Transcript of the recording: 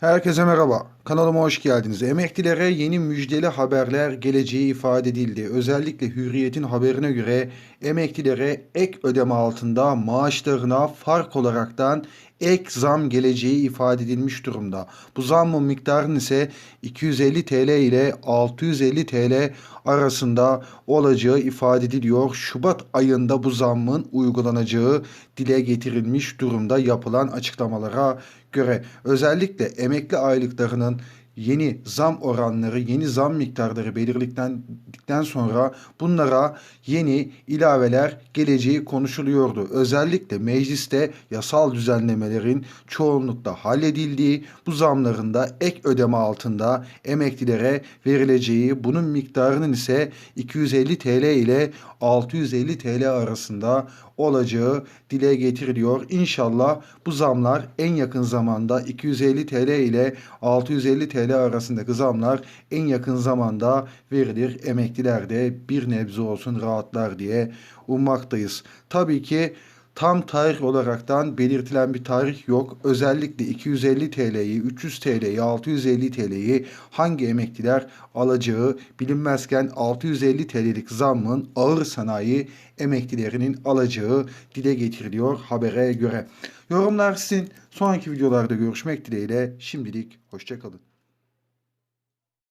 Herkese merhaba. Kanalıma hoş geldiniz. Emeklilere yeni müjdeli haberler geleceği ifade edildi. Özellikle Hürriyet'in haberine göre emeklilere ek ödeme altında maaşlarına fark olaraktan ek zam geleceği ifade edilmiş durumda. Bu zammın miktarının ise 250 TL ile 650 TL arasında olacağı ifade ediliyor. Şubat ayında bu zammın uygulanacağı dile getirilmiş durumda yapılan açıklamalara göre. Özellikle emekli aylıklarının yeni zam oranları, yeni zam miktarları belirledikten sonra bunlara yeni ilaveler geleceği konuşuluyordu. Özellikle mecliste yasal düzenlemelerin çoğunlukla halledildiği, bu zamların da ek ödeme altında emeklilere verileceği, bunun miktarının ise 250 TL ile 650 TL arasında olacağı dile getiriliyor. İnşallah bu zamlar en yakın zamanda 250 TL ile 650 TL arasındaki zamlar en yakın zamanda verilir. Emekliler de bir nebze olsun rahatlar diye ummaktayız. Tabii ki Tam tarih olaraktan belirtilen bir tarih yok. Özellikle 250 TL'yi, 300 TL'yi, 650 TL'yi hangi emekliler alacağı bilinmezken 650 TL'lik zammın ağır sanayi emeklilerinin alacağı dile getiriliyor habere göre. Yorumlar sizin. Sonraki videolarda görüşmek dileğiyle. Şimdilik hoşçakalın.